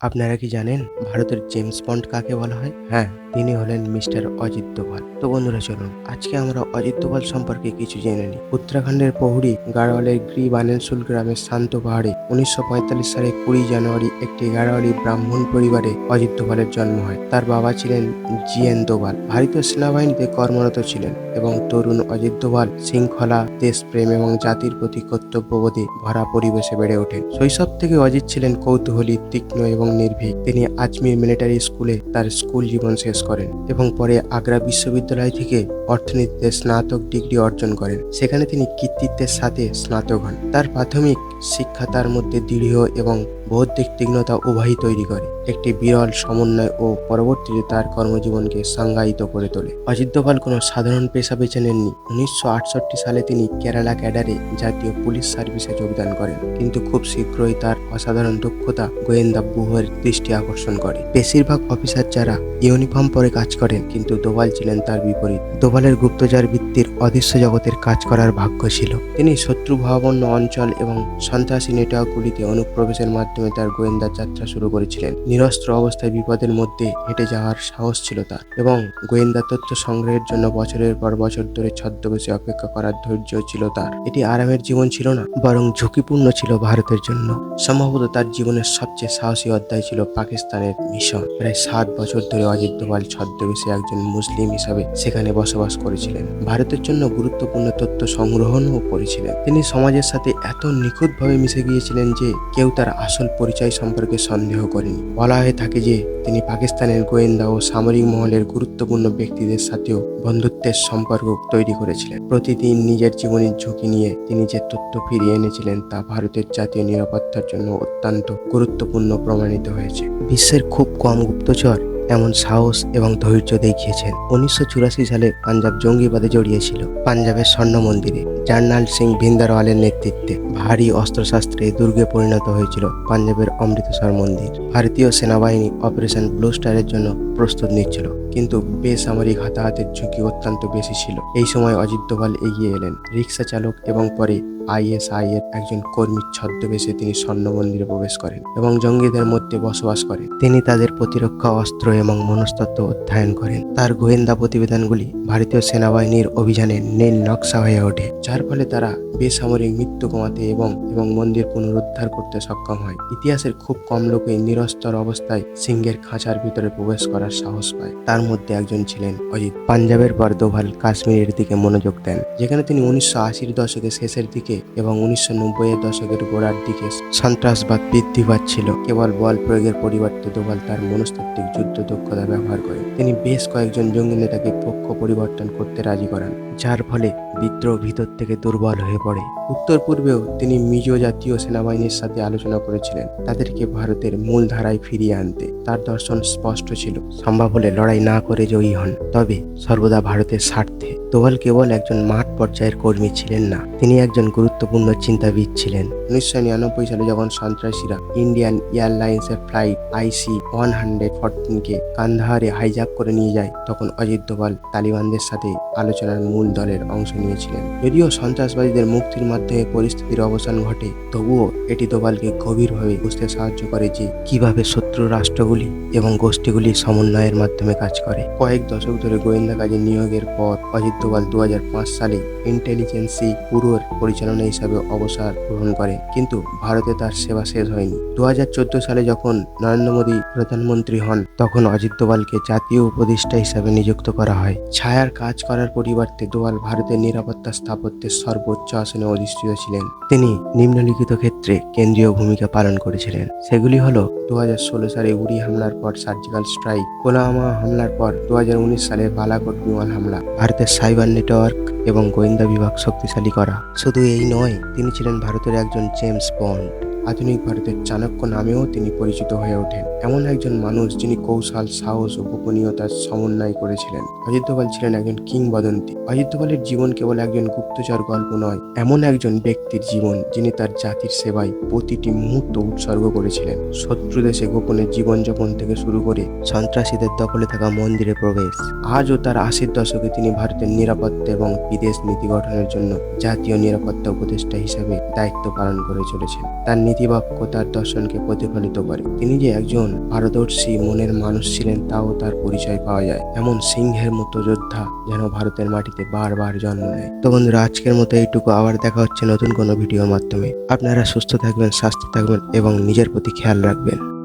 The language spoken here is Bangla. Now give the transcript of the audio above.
আপনারা কি জানেন ভারতের জেমস বন্ড কাকে বলা হয় হ্যাঁ তিনি হলেন মিস্টার অজিত দোভাল। তো বন্ধুরা, চলুন, আজকে আমরা অজিত দোভাল সম্পর্কে কিছু জেনে নিই। উত্তরাখণ্ডের পহুড়ি গাড়োয়ালের গ্রি বানেনসুল গ্রামের শান্ত পাহাড়ে উনিশশো পঁয়তাল্লিশ সালে কুড়ি জানুয়ারি একটি গাড়োয়ালি ব্রাহ্মণ পরিবারে অজিত দোভালের জন্ম হয়। তার বাবা ছিলেন জি এন দোভাল। ভারতীয় সেনাবাহিনীতে কর্মরত ছিলেন এবং তরুণ অজিত দোভাল শৃঙ্খলা, দেশপ্রেম এবং জাতির প্রতি কর্তব্যবোধে ভরা পরিবেশে বেড়ে ওঠেন। শৈশব থেকে অজিত ছিলেন কৌতূহলী, তীক্ষ্ণ এবং নির্ভীক। তিনি আজমির মিলিটারি স্কুলে তার স্কুল জীবন শেষ করেন এবং পরে আগ্রা বিশ্ববিদ্যালয় থেকে অর্থনীতিতে স্নাতক ডিগ্রি অর্জন করেন। সেখানে তিনি কৃতিত্বের সাথে স্নাতক হন। তার প্রাথমিক শিক্ষা তার মধ্যে দৃঢ় এবং বৌদ্ধিক তীক্ষ্ণতা উভয়ই তৈরি করে। একটি বিরল সমন্বয় ও পরবর্তীতে তার কর্মজীবনকে সংজ্ঞায়িত করে তোলে। অজিত দোভাল কোনো সাধারণ পেশা বেছে নেননি। উনিশশো আটষট্টি সালে তিনি কেরালা ক্যাডারে জাতীয় পুলিশ সার্ভিসে যোগদান করেন। কিন্তু খুব শীঘ্রই তার অসাধারণ দক্ষতা গোয়েন্দা ব্যুহের দৃষ্টি আকর্ষণ করে। বেশিরভাগ অফিসার যারা ইউনিফর্ম পরে কাজ করেন, কিন্তু দোভাল ছিলেন তার বিপরীত। দোভালের গুপ্তচর বৃত্তির অদৃশ্য জগতের কাজ করার ভাগ্য ছিল। তিনি শত্রু ভাবাপন্ন অঞ্চল এবং সন্ত্রাসী নেটওয়ার্কগুলিতে অনুপ্রবেশের মাধ্যমে তার গোয়েন্দা যাত্রা শুরু করেছিলেন। নিরস্ত্র অবস্থায় বিপদের মধ্যে হেঁটে যাওয়ার সাহস ছিল তার এবং গোয়েন্দা তথ্য সংগ্রহের জন্য বছরের পর বছর ধরে ছদ্মবেশে অপেক্ষা করার ধৈর্য ছিল তার। এটি আরামের জীবন ছিল না, বরং ঝুঁকিপূর্ণ ছিল ভারতের জন্য। সম্ভবত তার জীবনের সবচেয়ে সাহসী অধ্যায় ছিল পাকিস্তানের মিশন। প্রায় সাত বছর ধরে অজিত ছদ্মবেশে একজন মুসলিম হিসাবে সেখানে বসবাস করেছিলেন। ভারতের জন্য গুরুত্বপূর্ণ তথ্য সংগ্রহণও করেছিলেন। তিনি সমাজের সাথে এত নিখুঁতভাবে মিশে গিয়েছিলেন যে কেউ তার আসল পরিচয় সম্পর্কে সন্দেহ করেনি। বলা হয়ে থাকে যে তিনি পাকিস্তানের গোয়েন্দা ও সামরিক মহলের গুরুত্বপূর্ণ ব্যক্তিদের সাথেও বন্ধুত্বের সম্পর্ক তৈরি করেছিলেন। প্রতিদিন নিজের জীবনের ঝুঁকি নিয়ে তিনি যে তথ্য ফিরিয়ে এনেছিলেন তা ভারতের জাতীয় নিরাপত্তার জন্য অত্যন্ত গুরুত্বপূর্ণ প্রমাণিত হয়েছে। বিশ্বের খুব কম গুপ্তচর এমন সাহস এবং ধৈর্য দেখিয়েছেন। উনিশশো চুরাশি সালে পাঞ্জাব জঙ্গিবাদে জড়িয়েছিল, পাঞ্জাবের স্বর্ণ মন্দিরে। জার্নাল সিং ভিন্দারওয়ালের নেতৃত্বে ভারী অস্ত্রশাস্ত্রে দুর্গে পরিণত হয়েছিল পাঞ্জাবের অমৃতসর মন্দির। ভারতীয় সেনাবাহিনী অপারেশন ব্লু স্টারের জন্য প্রস্তুত নিচ্ছিল। কিন্তু বেসামরিক হাতাহাতের ঝুঁকি অত্যন্ত বেশি ছিল। এই সময় অজিত দোভাল এগিয়ে এলেন। রিক্সা চালক এবং পরে আইএসআই এর একজন কর্মীর ছদ্মবেশে তিনি স্বর্ণ মন্দিরে প্রবেশ করেন এবং জঙ্গিদের মধ্যে বসবাস করেন। তিনি তাদের প্রতিরক্ষা, অস্ত্র এবং মনস্তত্ত্ব অধ্যয়ন করেন। তার গোয়েন্দা প্রতিবেদনগুলি ভারতীয় সেনাবাহিনীর অভিযানে নীল নকশা হয়ে ওঠে, যার ফলে তারা বেসামরিক মৃত্যু কমাতে এবং এবং মন্দির পুনরুদ্ধার করতে সক্ষম হয়। ইতিহাসের খুব কম লোকই নিরস্তর অবস্থায় সিংহের খাঁচার ভিতরে প্রবেশ করার সাহস পায়। তার মধ্যে একজন ছিলেন অজিত। পাঞ্জাবের পর দোভাল কাশ্মীরের দিকে মনোযোগ দেন, যেখানে তিনি উনিশশো আশির দশকের শেষের দিকে এবং উনিশশো নব্বই এর দশকের গোড়ার দিকে সন্ত্রাসবাদ বৃদ্ধি পাচ্ছিল। কেবল বল প্রয়োগের পরিবর্তে দোভাল তার মনস্তাত্ত্বিক যুদ্ধ দক্ষতা ব্যবহার করে। তিনি বেশ কয়েকজন জঙ্গি নেতাকে পক্ষ পরিবর্তন করতে রাজি করান, যার ফলে বিদ্রোহ ভিতর থেকে দুর্বল হয়ে পড়ে। উত্তর পূর্বেও তিনি মিজো জাতীয় সেনাবাহিনীর সাথে আলোচনা করেছিলেন, তাদেরকে ভারতের মূল ধারায় ফিরিয়ে আনতে। তার দর্শন স্পষ্ট ছিল, সম্ভব হলে লড়াই না করে জয়ী হন। তবে সর্বদা ভারতের স্বার্থে দোভাল কেবল একজন মাঠ পর্যায়ের কর্মী ছিলেন না, তিনি একজন গুরুত্বপূর্ণ চিন্তাবিদ ছিলেন। উনিশশো নিরানব্বই সালে যখন সন্ত্রাসীরা ইন্ডিয়ান এয়ারলাইন্সের ফ্লাইট আইসি ওয়ান হান্ড্রেড ফোরটিনকে কান্দাহারে হাইজ্যাক করে নিয়ে যায়, তখন অজিত দোভাল তালিবানদের সাথে আলোচনার মূল দলের অংশ নিয়েছিলেন। যদিও সন্ত্রাসবাদীদের মুক্তির মাধ্যমে পরিস্থিতির অবসান ঘটে, তবুও এটি দোভালকে গভীরভাবে বুঝতে সাহায্য করে যে কীভাবে শত্রু রাষ্ট্রগুলি এবং গোষ্ঠীগুলি সমন্বয়ের মাধ্যমে কাজ করে। কয়েক দশক ধরে গোয়েন্দা কাজে নিয়োগের পর অজিত দোভাল দু সালে ইন্টেলিজেন্সি ব্যুরোর পরিচালনা হিসাবে অবসর গ্রহণ করে, কিন্তু ভারতে তার সেবা শেষ হয়নি। দু হাজার চোদ্দ সালে যখন নরেন্দ্র মোদী প্রধানমন্ত্রী হন, তখন অজিত দোভালকে জাতীয় উপদেষ্টা হিসাবে নিযুক্ত করা হয়। ছায়ার কাজ করার পরিবর্তে দোয়াল ভারতের নিরাপত্তা স্থাপত্যের সর্বোচ্চ আসনে অধিষ্ঠিত ছিলেন। তিনি নিম্নলিখিত ক্ষেত্রে কেন্দ্রীয় ভূমিকা পালন করেছিলেন। সেগুলি হলো দু সালে উড়ি হামলার পর সার্জিক্যাল স্ট্রাইক, পুলওয়ামা হামলার পর দু হাজার উনিশ সালে বালাকোট বিমান হামলা, ভারতের সাইবার নেটওয়ার্ক এবং গোয়েন্দা বিভাগ শক্তিশালী করা। শুধু এই নয়, তিনি ছিলেন ভারতের একজন জেমস বন্ড। আধুনিক ভারতের চাণক্য নামেও তিনি পরিচিত হয়ে ওঠেন। এমন একজন মানুষ যিনি কৌশল, সাহস ও গোপনীয়তার সমন্বয় করেছিলেন। অজিত দোভাল ছিলেন একজন কিংবদন্তি। অজিত দোভালের জীবন কেবল একজন গুপ্তচর গল্প নয়, এমন একজন ব্যক্তির জীবন যিনি তার জাতির সেবায় প্রতিটি মুহূর্ত উৎসর্গ করেছিলেন। শত্রু দেশে গোপনে জীবনযাপন থেকে শুরু করে সন্ত্রাসীদের দখলে থাকা মন্দিরে প্রবেশ, আজও তার আশির দশকে তিনি ভারতের নিরাপত্তা এবং বিদেশ নীতি গঠনের জন্য জাতীয় নিরাপত্তা উপদেষ্টা হিসেবে দায়িত্ব পালন করে চলেছেন। তার নীতিবাক্য তার দর্শনকে প্রতিফলিত করে। তিনি যে একজন পারদর্শী মনের মানুষ ছিলেন, তাও তার পরিচয় পাওয়া যায়। এমন সিংহের মতো যোদ্ধা যেন ভারতের মাটিতে বারবার জন্ম নেয়। তো বন্ধুরা, আজকের মতো এইটুকু। আবার দেখা হচ্ছে নতুন কোনো ভিডিওর মাধ্যমে। আপনারা সুস্থ থাকবেন, স্বাস্থ্য থাকবেন এবং নিজের প্রতি খেয়াল রাখবেন।